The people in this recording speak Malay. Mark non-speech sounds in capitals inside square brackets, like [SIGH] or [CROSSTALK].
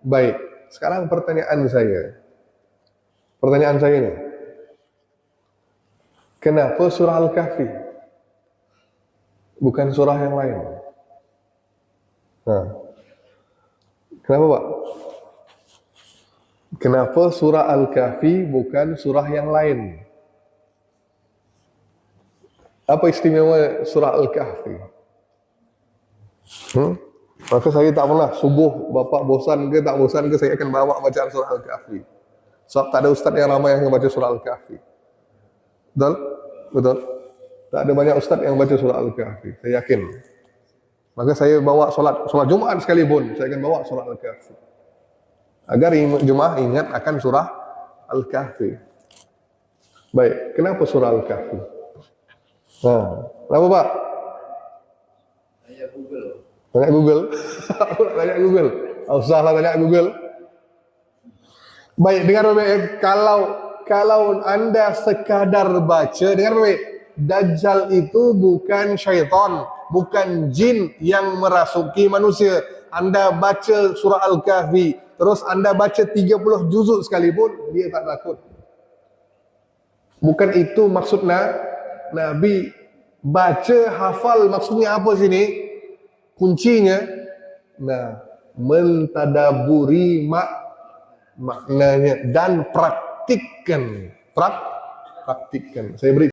Baik, sekarang pertanyaan saya. Pertanyaan saya ini. Kenapa surah Al-Kahfi? Bukan surah yang lain. Nah. Kenapa Pak? Kenapa surah Al-Kahfi bukan surah yang lain? Apa istimewa surah Al-Kahfi? Hmm? Maka saya tak pernah subuh bapak bosan ke tak bosan ke saya akan bawa bacaan surah Al-Kahfi. Sebab tak ada ustaz yang ramai yang baca surah Al-Kahfi. Betul? Betul? Tak ada banyak ustaz yang baca surah Al-Kahfi. Saya yakin. Maka saya bawa solat solat Jumaat sekalipun saya akan bawa surah Al-Kahfi. Agar jemaah ingat akan surah Al-Kahfi. Baik, kenapa surah Al-Kahfi? Nah, kenapa Pak? Tanya Google. [LAUGHS] Tanya Google. tanya Google. Usahlah tanya Google. Baik, dengar baik. Kalau kalau anda sekadar baca, dengar baik. Dajjal itu bukan syaitan, bukan jin yang merasuki manusia. Anda baca surah Al-Kahfi, terus anda baca 30 juzuk sekalipun, dia tak takut. Bukan itu maksudnya Nabi baca hafal maksudnya apa sini? Kuncinya nah mentadaburi mak maknanya dan praktikkan. Prak praktikkan. Saya beri